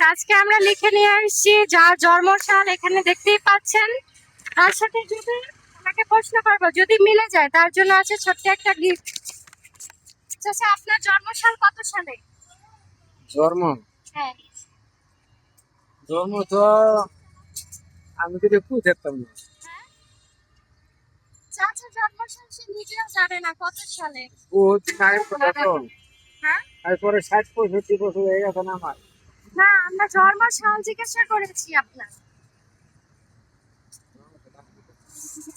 আজকে আমরা লিখে নিয়ে আসছি যার জন্মসাল এখানে দেখতেই পাচ্ছেন। তার সাথে যদি আপনাকে প্রশ্ন করব যদি মিলে যায় তার জন্য আছে ছোট্ট একটা গিফট চাচা আপনার জন্মসাল কত সালে? জন্ম? হ্যাঁ। জন্ম তো আমি তো একটু দেখতাম না। চাচা জন্মসাল সে নিজেও জানে না কত সালে। ও কথা হ্যাঁ? তারপরে ষাট পঁয়ষট্টি বছর হয়ে গেছে না আমার। না আমরা জন্মসাল জিজ্ঞাসা করেছি আপনার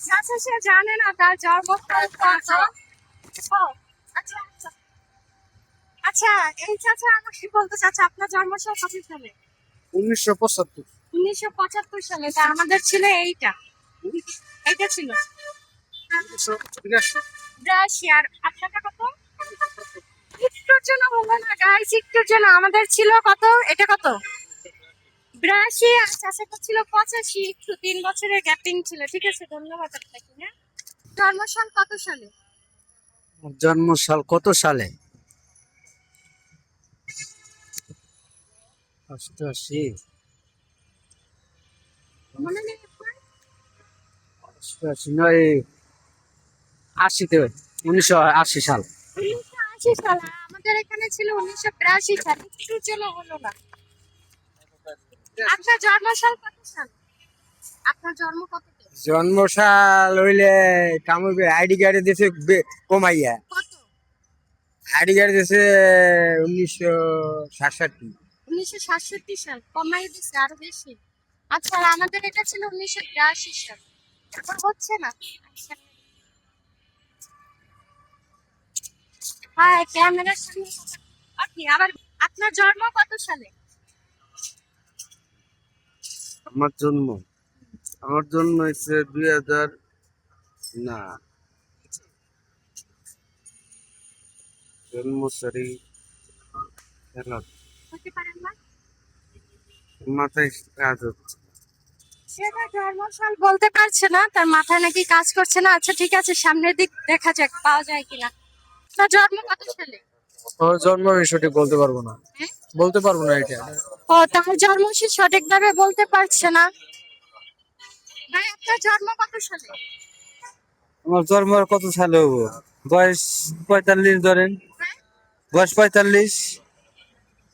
চাচা সে জানে না তার জন্মসাল কত আচ্ছা আচ্ছা। আচ্ছা এই চাচা আমাকে বলতে চাচা আপনার জন্মসাল কত সালে? উনিশশো পঁচাত্তর। উনিশশো পঁচাত্তর সালে তা আমাদের ছিল এইটা। এইটা ছিল। বিরাশি আর আপনারটা কত? একটুর জন্য বলব না গাইস একটুর জন্য। আমাদের ছিল কত? এটা কত? বিরাশি আর চাষাটা ছিল পঁচাশি। একটু তিন বছরের গ্যাপিং ছিল। ঠিক আছে ধন্যবাদ আপনাকে হ্যাঁ? জন্মসাল কত সালে? জন্ম সাল কত সালে? অষ্টআশি? অষ্টআশি নয় আশিতে উনিশশো আশি সাল। আশি সাল আমাদের এখানে ছিল উনিশশো বিরাশি সাল। একটুর জন্য হলো না। আপনার জন্মসাল কত সাল? আপনার জন্ম কত জন্ম সাল হইলে কামড় আইডি কার্ডে বে- কমাইয়া। আইডি কার্ড দিয়েছে উনিশশো সাতষট্টি। উনিশশো সাতষট্টি সাল। কমাই দিচ্ছে আরও বেশি। আচ্ছা আমাদের এটা ছিল উনিশশো বিরাশি সাল। এখন হচ্ছে না? আচ্ছা। হ্যাঁ ক্যামেরার সামনে। আপনি আবার আপনার জন্ম কত সালে? আমার জন্ম। আমার জন্ম হয়েছে দুই হাজার না। জন্ম সরি মাথায় কাজ হচ্ছে। সেটা জন্ম সাল বলতে পারছে না তার মাথায় নাকি কাজ করছে না। আচ্ছা ঠিক আছে সামনের দিক দেখা যাক পাওয়া যায় কিনা। তার জন্ম কত সালে? ও জন্ম আমি সঠিক বলতে পারব না। হ্যাঁ? বলতে পারব না এটা। ও তার জন্ম সে সঠিকভাবে বলতে পারছে না। ভাই আপনার জন্ম কত সালে? আমার জন্ম আর কত সালে হব? বয়স পঁয়তাল্লিশ ধরেন। হ্যাঁ? বয়স পঁয়তাল্লিশ।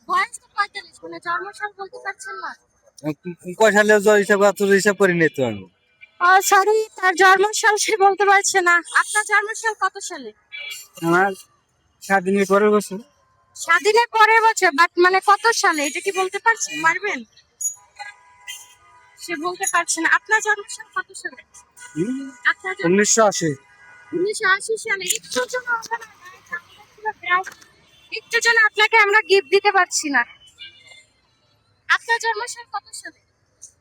বয়স তো পঁয়তাল্লিশ মানে জন্ম সাল বলতে পারছেন না। কয় সালে হিসাব আতুর হিসাব করে নিত আমি সরি তার জন্ম সাল সে বলতে পারছে না। আপনার জন্ম সাল কত সালে? আমার স্বাধীনের পরের বছর। স্বাধীনের পরের বছর? বাট মানে কত সালে? এটা কি বলতে পারছেন? পারবেন সে বলতে পারছে না। আপনার জন্ম সাল কত সালে? আপনার জন্ম উনিশশো আশি। উনিশশো আশি সালে। একটু জন্য একটু জন্য আপনাকে আমরা গিফট দিতে পারছি না। আপনার জন্ম সাল কত সালে?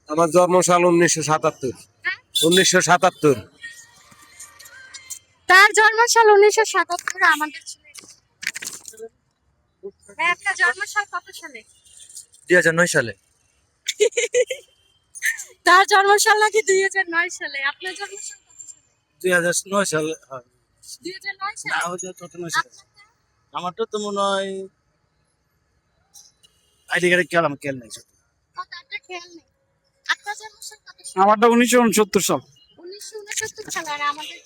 আমার জন্ম সাল উনিশশো সাতাত্তর। হ্যাঁ? উনিশশো সাতাত্তর। তার জন্ম সাল উনিশশো সাতাত্তর আমাদের ছিল। ভাই, জন্ম সাল কত সালে? দুই হাজার নয় সালে। তার জন্ম সাল নাকি দুই হাজার নয় সালে। আপনার কত সালে? দুই হাজার নয় সালে দুই হাজার নয় সালে? হ্যাঁ। আমারটা তো মনে হয় আইডি কার্ডে নাই খেয়াল নেই। আপনার জন্ম কত সালে? আমারটা উনিশশো উনসত্তর সাল। উনিশশো উনসত্তর সালে আর আমাদের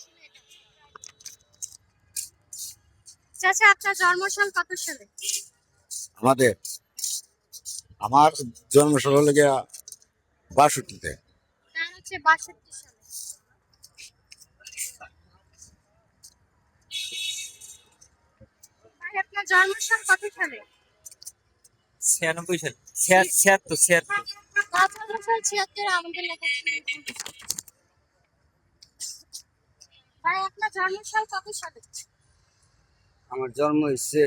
চাচা আপনার জন্ম সাল কত সালে? আমাদের আমার জন্ম সাল হলো গিয়া বাষট্টিতে। তার হচ্ছে বাষট্টি সালে। ভাই, আপনার জন্ম কত সালে? ছিয়ানব্বই সাল। ছিয়াত্তর ছিয়াত্তর। আঠারো সাল ছিয়াত্তর আমাদের লেখা ভাই আপনার জন্ম সাল কত সালে? আমার জন্ম হচ্ছে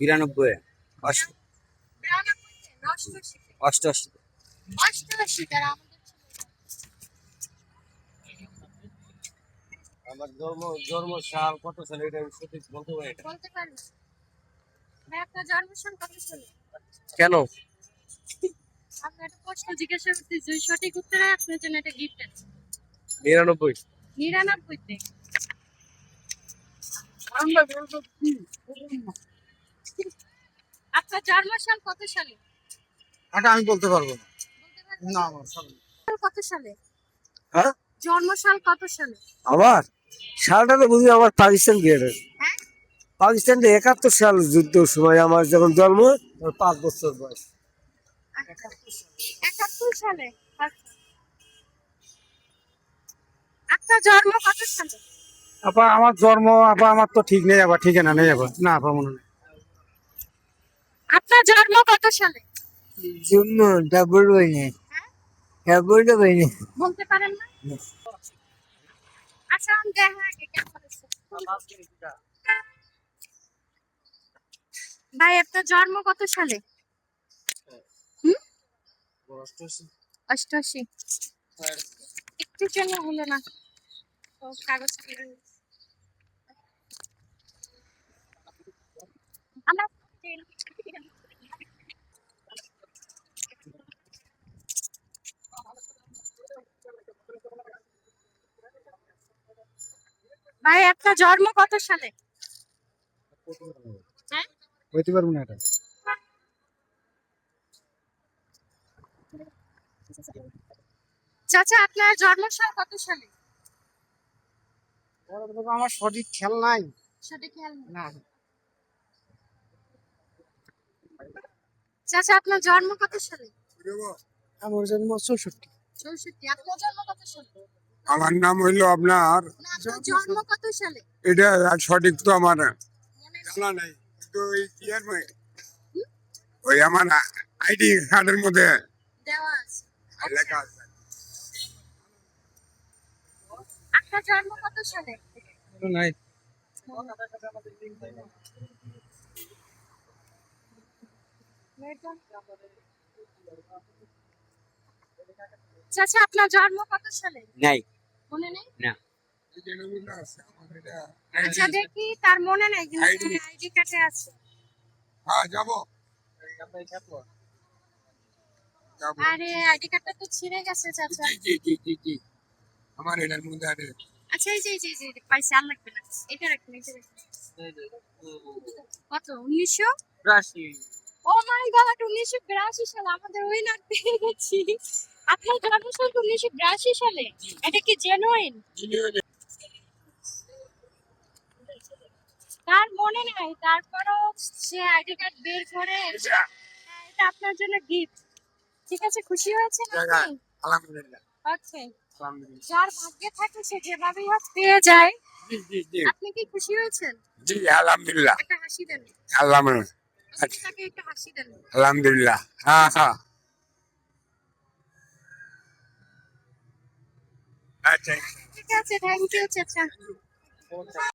বিরানব্বই অষ্টআশি আমার জন্ম জন্ম সাল কত সালে? এটা আমি সঠিক বলতে পারি বলতে পারবেন ভাই আপনার জন্ম সাল কত সালে? কেন? একটা প্রশ্ন জিজ্ঞাসা করতে সঠিক উত্তর আপনার জন্য একটা গিফট আছে। নিরানব্বই নিরানব্বইতে। আপনার জন্ম সাল কত সালে? এটা আমি বলতে পারব না। না আমার কত সালে? হ্যাঁ? জন্মসাল কত সালে? আমার? সালটা তো বুঝি আমার পাকিস্তান বিয়ের হ্যাঁ? পাকিস্তান একাত্তর সাল যুদ্ধ সময় আমার যখন জন্ম পাঁচ বছর বয়স। আচ্ছা। একাত্তর সালে? আচ্ছা। জন্ম কত সালে? আপা আমার জন্ম আপা আমার তো ঠিক নেই আবার ঠিকানা নেই আবার না আপা মনে নেই। আপনার জন্ম কত সালে? জন্ম ডাবল বইনি হ্যাঁ? ডাবল বইনি বলতে পারেন না? আচ্ছা আমি দেখা আগে কেমন আছে। ভাই আপনার জন্ম কত সালে? হুম? অষ্টআশি। একটু জন্য হলো না। ও কাগজ আমরা ভাই আপনার জন্ম কত সালে? হ্যাঁ? হইতে পারব না এটা। চাচা আপনার জন্মসাল কত সালে? আমার সঠিক খেয়াল নাই। সেটা খেয়াল নেই। না। চাচা আপনার জন্ম কত সালে? আমার জন্ম চৌষট্টি। চৌষট্টি আপনার জন্ম কত সালে? আমার নাম হইল আপনার জন্ম কত সালে? এটা সঠিক তো আমার জানা নাই। কিন্তু ওই ইয়ের ওই আমার আইডি কার্ডের মধ্যে দেওয়া আছে। লেখা আছে। আপনার জন্ম কত সালে? নাই। চাচা আপনার জন্ম কত সালে? নাই। মনে নেই? এটা আচ্ছা দেখি তার মনে নেই কিন্তু আইডি। কার্ডে আছে। হ্যাঁ যাব। যাব। আরে আইডি কার্ডটা তো ছিঁড়ে গেছে চাচা। জি জি জি জি আমার এটার মধ্যে আছে। আচ্ছা এই যে এই যে এই যে পাইছে আর লাগবে না এটা রাখুন এটা রাখুন। কত? উনিশশো? ও মাই গড উনিশশো বিরাশি সালে আমাদের ওই নাক পেয়ে গেছি আপনার উনিশশো বিরাশি সালে? এটা কি জেনুইন তার মনে নাই তারপরও সে আইডি কার্ড বের করে হ্যাঁ, এটা আপনার জন্য গিফট ঠিক আছে খুশি হয়েছেন আপনি? আলহামদুলিল্লাহ। ওকে যার ভাগ্যে থাকে সে যেভাবেই হোক পেয়ে যায়। আপনি কি খুশি হয়েছেন? জি আলহামদুলিল্লাহ। একটা হাসি দেন। আলহামদুলিল্লাহ। দেন। আলহামদুলিল্লাহ। হ্যাঁ হ্যাঁ আচ্ছা। ঠিক আছে থ্যাংক ইউ চাচা।